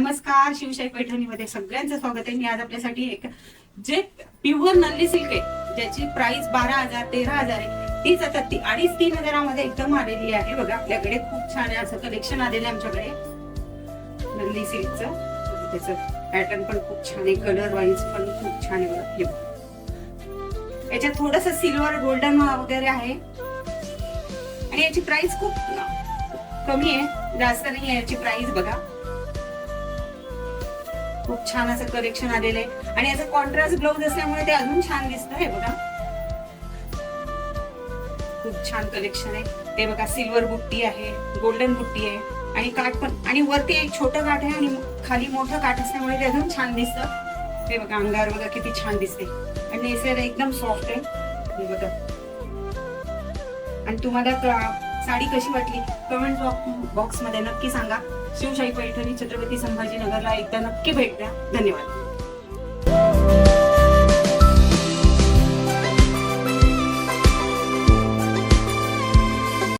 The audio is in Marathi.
नमस्कार शिवशाही पैठणीमध्ये सगळ्यांचं स्वागत आहे. मी आज आपल्यासाठी एक जे प्युअर नल्ली सिल्क आहे ज्याची प्राइस बारा हजार तेरा हजार आहे तीच आता ती अडीच तीन हजारामध्ये एकदम आलेली आहे. बघा आपल्याकडे खूप छान आहे. असं कलेक्शन आलेलं आहे आमच्याकडे. नल्ली सिल्कचं त्याचं पॅटर्न पण खूप छान आहे. कलर वाईज पण खूप छान आहे बघा. याच्यात थोडस सिल्वर गोल्डन वगैरे आहे. आणि याची प्राइस खूप कमी आहे. जास्त नाही आहे याची प्राइस बघा. खूप छान असं कलेक्शन आलेलं आहे. आणि याचं कॉन्ट्रास्ट ब्लाऊज असल्यामुळे ते अजून छान दिसतं हे बघा. खूप छान कलेक्शन आहे. ते बघा सिल्वर बुट्टी आहे गोल्डन बुट्टी आहे. आणि काठ पण आणि वरती एक छोटं काठ आहे आणि खाली मोठं काठ असल्यामुळे ते अजून छान दिसतं. हे बघा अंगावर बघा किती छान दिसते. आणि एकदम सॉफ्ट आहे. हे बघा. आणि तुम्हाला साडी कशी वाटली? कमेंट बॉक्समध्ये नक्की सांगा. शिवशाही पैठणी छत्रपती संभाजीनगरला एकदा नक्की भेट द्या. धन्यवाद.